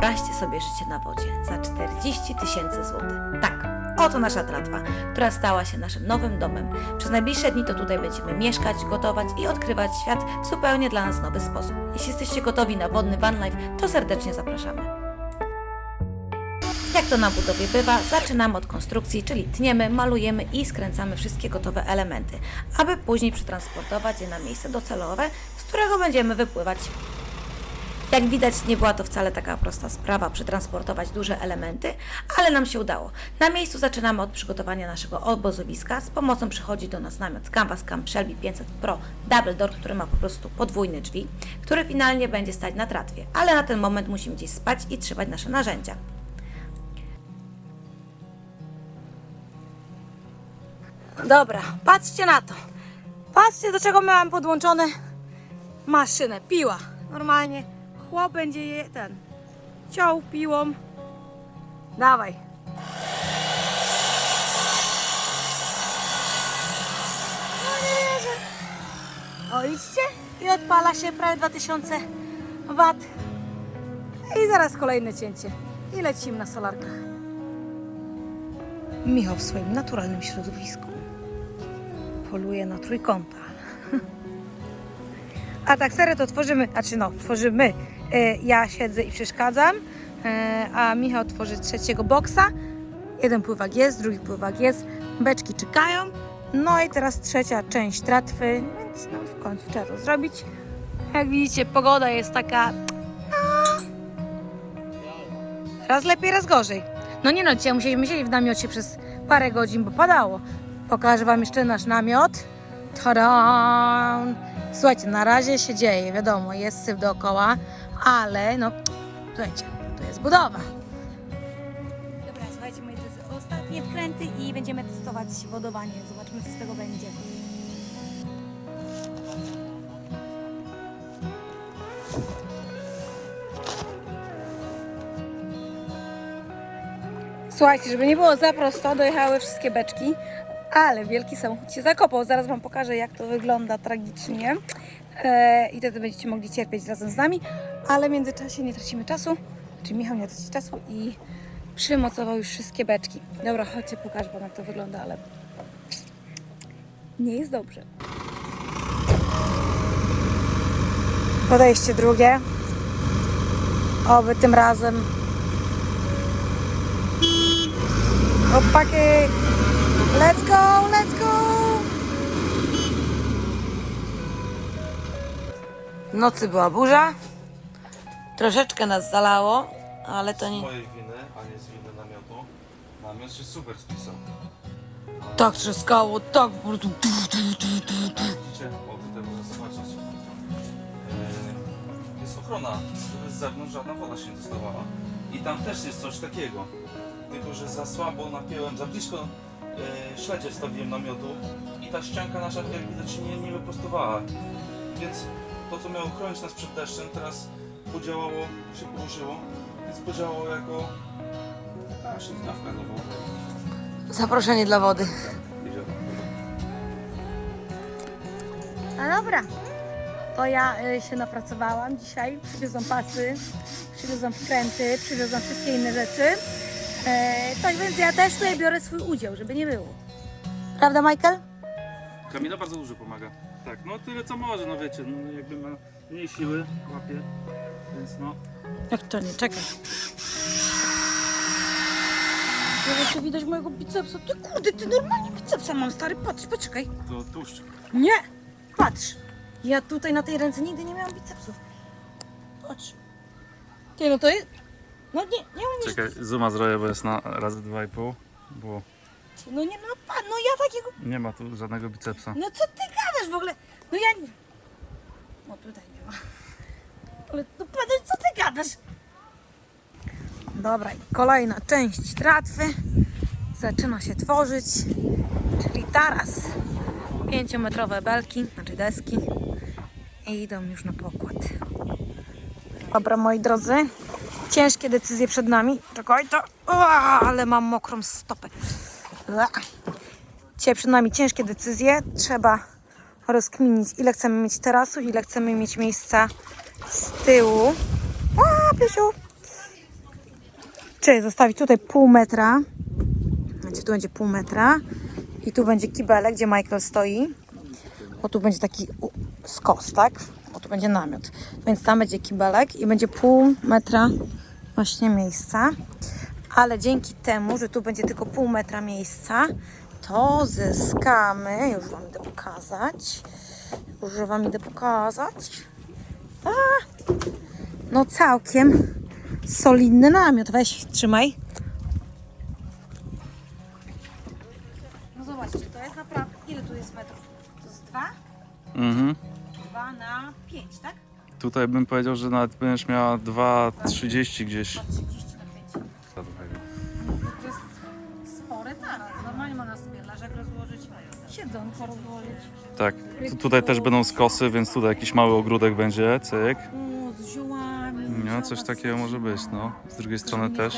Wyobraźcie sobie życie na wodzie za 40 tysięcy złotych. Tak, oto nasza tratwa, która stała się naszym nowym domem. Przez najbliższe dni to tutaj będziemy mieszkać, gotować i odkrywać świat w zupełnie dla nas nowy sposób. Jeśli jesteście gotowi na wodny van life, to serdecznie zapraszamy. Jak to na budowie bywa, zaczynamy od konstrukcji, czyli tniemy, malujemy i skręcamy wszystkie gotowe elementy, aby później przetransportować je na miejsce docelowe, z którego będziemy wypływać. Jak widać, nie była to wcale taka prosta sprawa przetransportować duże elementy, ale nam się udało. Na miejscu zaczynamy od przygotowania naszego obozowiska. Z pomocą przychodzi do nas namiot Canvas Camp Shelby 500 Pro Double Door, który ma po prostu podwójne drzwi, który finalnie będzie stać na tratwie, ale na ten moment musimy gdzieś spać i trzymać nasze narzędzia. Dobra, patrzcie na to. Patrzcie, do czego miałam podłączone maszynę, piła. Normalnie chłop będzie je ten ciął piłą. Dawaj. No. O, widzicie? I odpala się prawie 2000 wat. I zaraz kolejne cięcie. I lecimy na solarkach. Michał w swoim naturalnym środowisku poluje na trójkąta. A tak serio to tworzymy, znaczy no, tworzymy. E, Ja siedzę i przeszkadzam, e, a Michał tworzy trzeciego boksa. Jeden pływak jest, drugi pływak jest, beczki czekają. No i teraz trzecia część tratwy, więc no w końcu trzeba to zrobić. Jak widzicie, pogoda jest taka... no, Raz lepiej, raz gorzej. No nie no, dzisiaj musieliśmy siedzieć w namiocie przez parę godzin, bo padało. Pokażę Wam jeszcze nasz namiot. Tada! Słuchajcie, na razie się dzieje, wiadomo, jest syf dookoła, ale no, słuchajcie, to jest budowa. Dobra, słuchajcie, moi drodzy, ostatnie wkręty i będziemy testować wodowanie. Zobaczymy, co z tego będzie. Słuchajcie, żeby nie było za prosto, dojechały wszystkie beczki, ale wielki samochód się zakopał. Zaraz Wam pokażę, jak to wygląda tragicznie. E, I wtedy będziecie mogli cierpieć razem z nami, ale w międzyczasie nie tracimy czasu, czyli Michał nie traci czasu i przymocował już wszystkie beczki. Dobra, chodźcie, pokażę Wam, jak to wygląda, ale nie jest dobrze. Podejście drugie. Oby tym razem Chłopaki, let's go, let's go! W nocy była burza, troszeczkę nas zalało, ale to nie... mojej winy, a nie z winy namiotu. Namiot się super spisał. Tak trzaskało, tak po prostu... Widzicie? O, tutaj można zobaczyć. Yy, jest ochrona, z zewnątrz żadna woda się nie dostawała. I tam też jest coś takiego. Tylko, że za słabo napiąłem, za blisko yy, śledzie wstawiłem namiotu i ta ścianka nasza jak widać się nie, nie wyprostowała. Więc to, co miało chronić nas przed deszczem, teraz podziałało, się położyło, więc podziałało jako taka szydnawka do wody. Zaproszenie dla wody. No dobra, to ja y, się napracowałam dzisiaj, przywiozłam pasy, przywiozłam wkręty, przywiozłam wszystkie inne rzeczy. E, tak więc ja też tutaj biorę swój udział, żeby nie było. Prawda, Michael? Kamila bardzo dużo pomaga. Tak, no tyle co może, no wiecie, no jakby ma mniej siły, łapie, więc no. Jak to nie? Czekaj. Jeszcze widać mojego bicepsa. Ty kurde, ty normalnie bicepsa mam, stary. Patrz, poczekaj. To tłuszcz. Nie! Patrz! Ja tutaj na tej ręce nigdy nie miałam bicepsów. Patrz. Ty, no to jest... No nie, nie umiesz... Czekaj, zooma zrobię, bo jest na razy 2,5, bo No nie, no patrz, no ja takiego... nie ma tu żadnego bicepsa. No co ty gadasz w ogóle? No ja nie... No tutaj nie ma. Ale no patrz, co ty gadasz? Dobra, kolejna część tratwy zaczyna się tworzyć, czyli taras. Pięciometrowe belki, znaczy deski i idą już na pokład. Dobra, moi drodzy, ciężkie decyzje przed nami. Czekaj, to... Ale mam mokrą stopę. Ua. Dzisiaj przed nami ciężkie decyzje. Trzeba rozkminić, ile chcemy mieć terasów, ile chcemy mieć miejsca z tyłu. O, Pysiu! Czyli zostawić tutaj pół metra. Gdzie tu będzie pół metra. I tu będzie kibelek, gdzie Michael stoi. Bo tu będzie taki skos, tak? Bo tu będzie namiot. Więc tam będzie kibelek i będzie pół metra właśnie miejsca. Ale dzięki temu, że tu będzie tylko pół metra miejsca, to zyskamy, już Wam idę pokazać, już Wam idę pokazać, a, no całkiem solidny namiot. Weź, trzymaj. No zobaczcie, to jest naprawdę, ile tu jest metrów? To jest dwa? Mhm. Dwa na pięć, tak? Tutaj bym powiedział, że nawet będziesz miała 2,30 gdzieś. 30 na pięć. To jest spory taras. Normalnie można sobie leżak rozłożyć, siedzonko rozłożyć. Tak. Tu, tutaj też będą skosy, więc tutaj jakiś mały ogródek będzie, cyk. Z ziołami. No, coś takiego może być, no. Z drugiej strony też.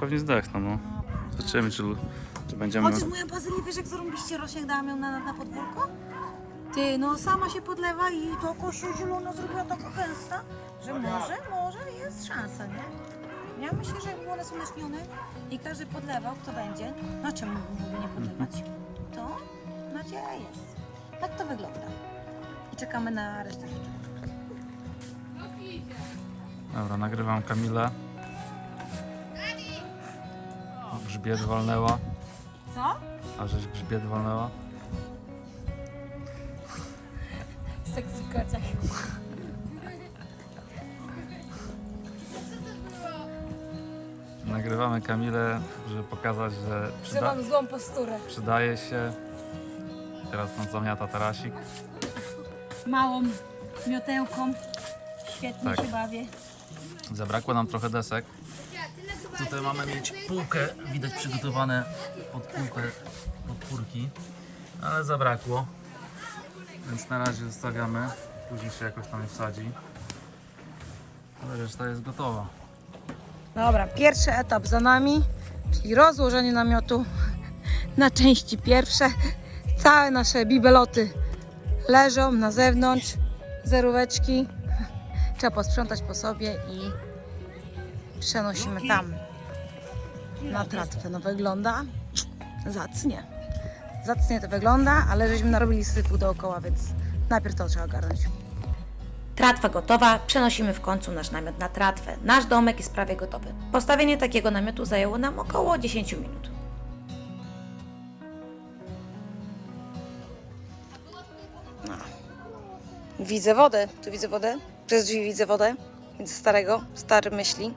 Pewnie zdechną, no. Zobaczymy, czy, czy będziemy... Chociaż moja bazylia, wiesz jak zarąbiście rośnie, dałam ją na, na podwórko? Ty, no sama się podlewa i to jakoś się zielona zrobiła taka gęsta, że może, może jest szansa, nie? Ja myślę, że jak było nasłonecznione i każdy podlewał, kto będzie, no czemu mógłby nie podlewać? To nadzieja jest. Tak to wygląda. I czekamy na resztę rzeczy. Dobra, nagrywam Kamilę. O, grzbiet walnęła. Co? A żeś grzbiet walnęła? Sexy kocia. Nagrywamy Kamilę, żeby pokazać, że przyda złą posturę. przydaje się. Teraz nam zamiata tarasik. Małą miotełką. Świetnie Tak. się bawię. Zabrakło nam trochę desek. Tutaj mamy mieć półkę, widać przygotowane pod półkę podpórki, ale zabrakło. Więc na razie zostawiamy, później się jakoś tam wsadzi. Ale reszta jest gotowa. Dobra, pierwszy etap za nami, czyli rozłożenie namiotu na części pierwsze. Całe nasze bibeloty leżą na zewnątrz, zeróweczki. Trzeba posprzątać po sobie i przenosimy tam na tratwę. No wygląda zacnie. Zacnie to wygląda, ale żeśmy narobili syfu dookoła, więc najpierw to trzeba ogarnąć. Tratwa gotowa, przenosimy w końcu nasz namiot na tratwę. Nasz domek jest prawie gotowy. Postawienie takiego namiotu zajęło nam około 10 minut. Widzę wodę, tu widzę wodę, przez drzwi widzę wodę, widzę starego, stary myśli.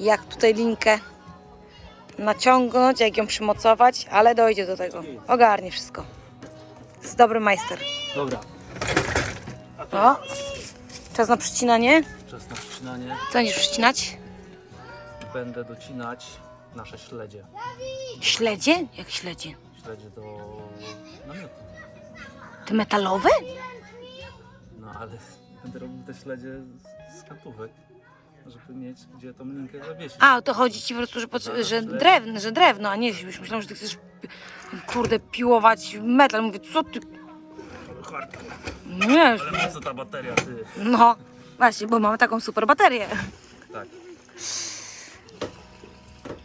Jak tutaj linkę naciągnąć, jak ją przymocować, ale dojdzie do tego. Ogarnie wszystko. Jest dobry majster. Dobra, O, czas na przycinanie. czas na przycinanie. Co będziesz przycinać? Będę docinać nasze śledzie. Śledzie? Jak śledzie? Śledzie do namiotu. Te metalowe? Ale będę robił te śledzie z- z kantówek, żeby mieć gdzie tą linkę zawiesić. A, to chodzi ci po prostu, że, potrze- że drewno, że drewno, a nie już myślałam, że ty chcesz kurde piłować metal. Mówię, co ty? Nie, Ale po co ta bateria, ty? no właśnie, bo mamy taką super baterię. Tak.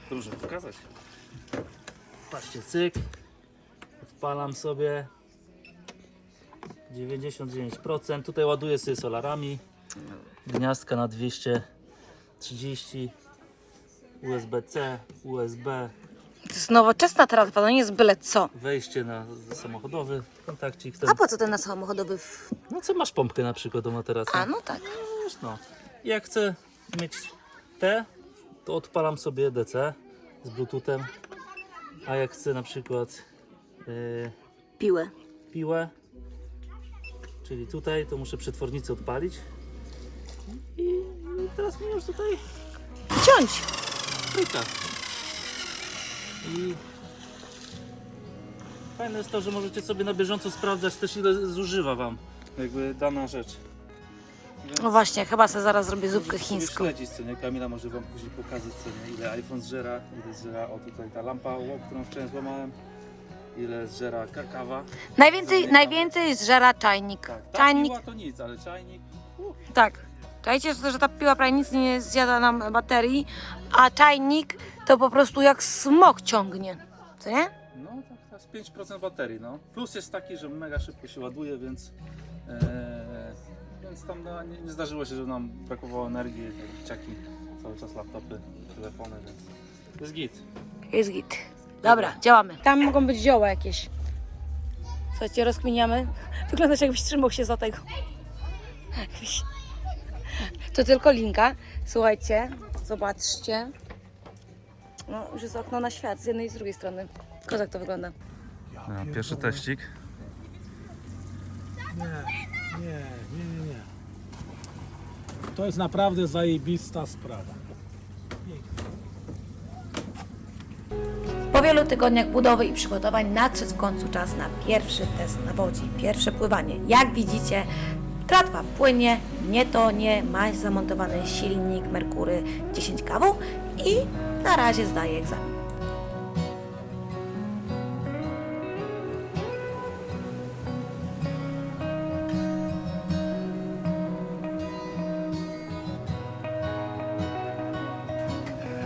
Dobrze, pokazać. Patrzcie, cyk. Odpalam sobie. 99%. Tutaj ładuję sobie solarami. Gniazdka na 230. USB-C, USB, To jest nowoczesna tratwa, to nie jest byle co. wejście na samochodowy, kontakcik A ten. po co ten na samochodowy? W... No co masz pompkę na przykład do materaca? A, no tak. Wiesz, no. Jak chcę mieć te, to odpalam sobie DC z Bluetoothem. A jak chcę na przykład yy, Piłę. piłę, czyli tutaj, to muszę przetwornicę odpalić. I, teraz mi już tutaj Ciąć. klika. I fajne jest to, że możecie sobie na bieżąco sprawdzać też ile zużywa Wam jakby dana rzecz. No właśnie, chyba sobie zaraz zrobię zupkę Możecie sobie chińską. śledzić, co nie? Kamila może wam później pokazać, co nie? Ile iPhone zżera, ile zżera, o tutaj ta lampa, o, którą wczoraj złamałem, ile zżera ka- kawa. Najwięcej, Zamykam. najwięcej zżera czajnik. Tak, ta Czajnik, piła to nic, ale czajnik, tak. Czekajcie, że, że ta piła prawie nic nie zjada nam baterii, a czajnik to po prostu jak smok ciągnie. Co nie? No tak, to jest 5% baterii, no. Plus jest taki, że mega szybko się ładuje, więc, e, więc tam no, nie, nie zdarzyło się, że nam brakowało energii, dzieciaki, cały czas laptopy, telefony, więc jest git. Jest git. Dobra, działamy. Tam mogą być zioła jakieś. Słuchajcie, rozkminiamy. Wyglądasz jakbyś trzymał się za tego. Jakbyś- To tylko linka. Słuchajcie, zobaczcie. No, już jest okno na świat z jednej i z drugiej strony. Kozak to wygląda. No, pierwszy teścik. Nie, nie, nie, nie, nie. To jest naprawdę zajebista sprawa. Po wielu tygodniach budowy i przygotowań nadszedł w końcu czas na pierwszy test na wodzie, pierwsze pływanie. Jak widzicie, tratwa płynie, nie tonie, ma zamontowany silnik Merkury 10 kW i na razie zdaje egzamin.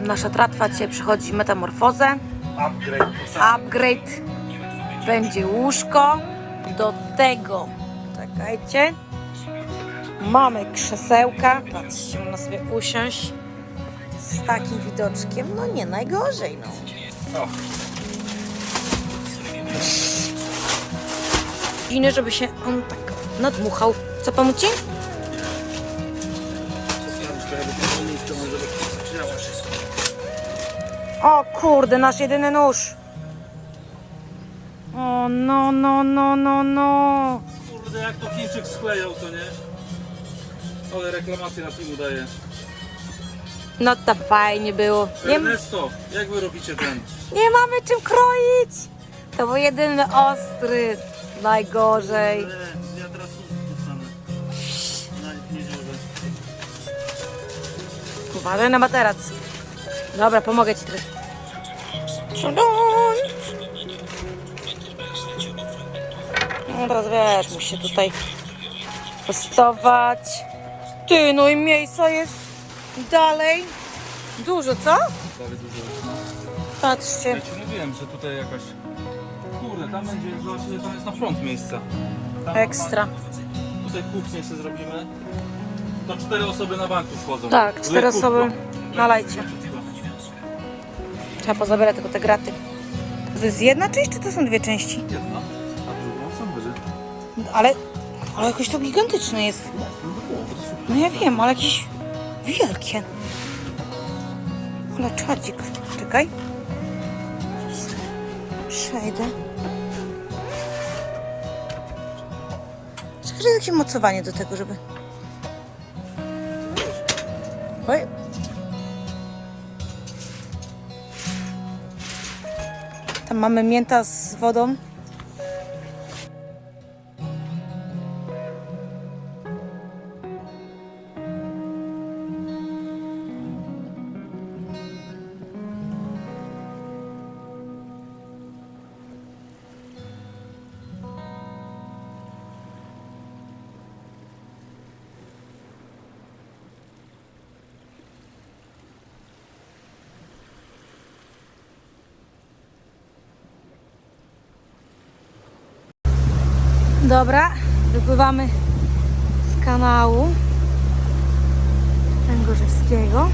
Nasza tratwa dzisiaj przychodzi metamorfozę. Upgrade. będzie łóżko. Do tego czekajcie. Mamy krzesełka. Patrzcie można sobie usiąść z takim widoczkiem. No nie najgorzej no. Ziny, żeby się on tak nadmuchał. Co pomóc ci? O kurde, nasz jedyny nóż. O no, no, no, no, no. Kurde, jak to Chińczyk sklejał, to nie? Ale reklamację na filmu daje. No to fajnie było. Nie, Ernesto, jak wy robicie ten? nie mamy czym kroić. To był jedyny ostry. Najgorzej. Ja teraz. Na. Uważaj na materac. Dobra, pomogę ci trochę. No teraz wiesz, musi się tutaj postować. Ty, no i miejsca jest dalej. Dużo, co? Prawie dużo już, no. Patrzcie. Ja ci mówiłem, że tutaj jakaś... Kurde, tam będzie, zobacz, ile tam jest na front miejsca. Tam Ekstra. normalnie- Tutaj kuchnię sobie zrobimy. To cztery osoby na banku wchodzą. Tak, cztery osoby na lajcie. Trzeba pozabierać tylko te graty. To jest jedna część, czy to są dwie części? Jedna, a drugą sam będzie. Ale, ale jakoś to gigantyczne jest. No ja wiem, ale jakieś wielkie. Ale czadzik. Czekaj. Przejdę. Czekaj, że jakieś mocowanie do tego, żeby... Oj. Tam mamy mięta z wodą. Dobra, wypływamy z kanału Węgorzewskiego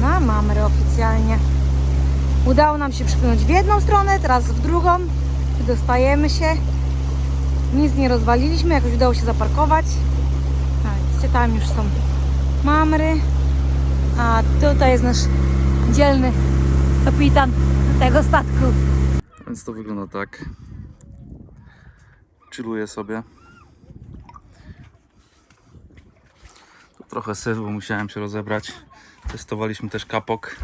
na Mamry oficjalnie. Udało nam się przypłynąć w jedną stronę, teraz w drugą. Dostajemy się. Nic nie rozwaliliśmy, jakoś udało się zaparkować. Widzicie, tam już są Mamry. A tutaj jest nasz dzielny kapitan tego statku. Więc to wygląda tak. Chilluję sobie. Tu trochę syf, bo musiałem się rozebrać. Testowaliśmy też kapok.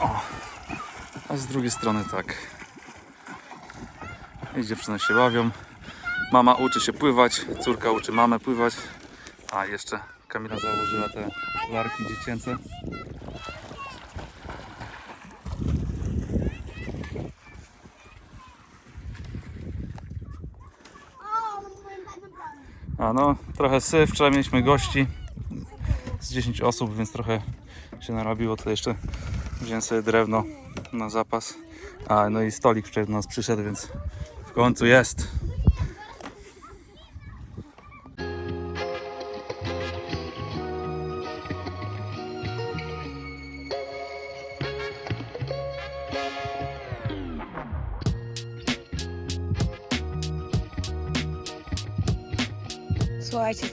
O. A z drugiej strony tak. I dziewczyny się bawią. Mama uczy się pływać, córka uczy mamę pływać. A jeszcze Kamila założyła te larki dziecięce. A no, trochę syf. Wczoraj mieliśmy gości z 10 osób, więc trochę się narobiło. Tutaj jeszcze wziąłem sobie drewno na zapas. A no i stolik wczoraj do nas przyszedł, więc w końcu jest.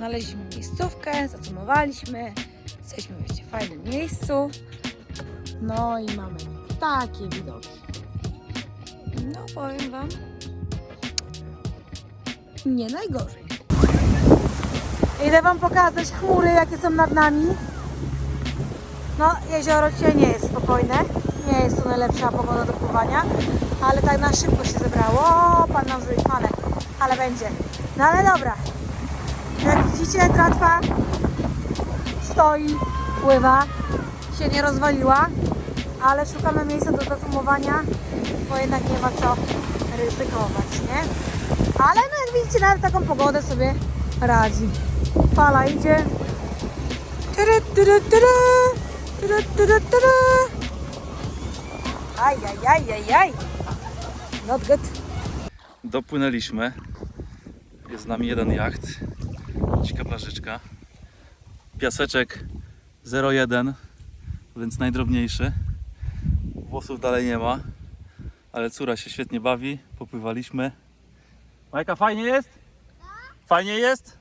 Znaleźliśmy miejscówkę, zacumowaliśmy. Jesteśmy wiecie, w fajnym miejscu. No i mamy takie widoki. No powiem Wam, nie najgorzej. Idę Wam pokazać chmury, jakie są nad nami. No, jezioro dzisiaj nie jest spokojne. Nie jest to najlepsza pogoda do pływania, ale tak na szybko się zebrało. O, Pan nam zrobi fanę, ale będzie. No ale dobra, widzicie, tratwa stoi, pływa, się nie rozwaliła, ale szukamy miejsca do zacumowania, bo jednak nie ma co ryzykować, nie? Ale no jak widzicie, nawet taką pogodę sobie radzi. Fala idzie. Tyry, tyry, tyry, tyry, tyry. Aj, aj, aj, aj, aj. Not good. Dopłynęliśmy. Jest z nami jeden jacht. Dzika plażyczka. Piaseczek 0,1, więc najdrobniejszy. Włosów dalej nie ma, ale córa się świetnie bawi. Popływaliśmy. Majka, fajnie jest? Fajnie jest?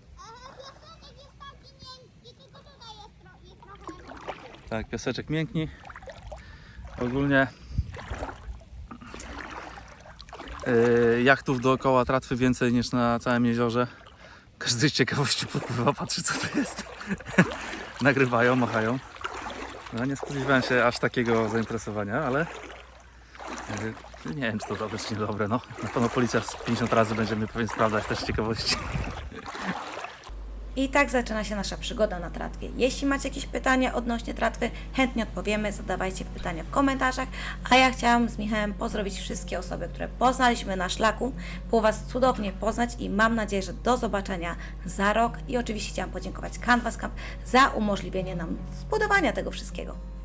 Tak, piaseczek miękni. Ogólnie Yy, jachtów dookoła tratwy więcej niż na całym jeziorze. Każdy z ciekawości podpływa, patrzy co to jest. Nagrywają, machają. No, nie spodziewałem się aż takiego zainteresowania, ale yy, nie wiem czy to dobre czy niedobre. No. Na pewno policja z 50 razy będzie mnie pewnie sprawdzać też z ciekawości. I tak zaczyna się nasza przygoda na tratwie. Jeśli macie jakieś pytania odnośnie tratwy, chętnie odpowiemy, zadawajcie pytania w komentarzach. A ja chciałam z Michałem pozdrowić wszystkie osoby, które poznaliśmy na szlaku. Było Was cudownie poznać i mam nadzieję, że do zobaczenia za rok. I oczywiście chciałam podziękować Canvas Camp za umożliwienie nam zbudowania tego wszystkiego.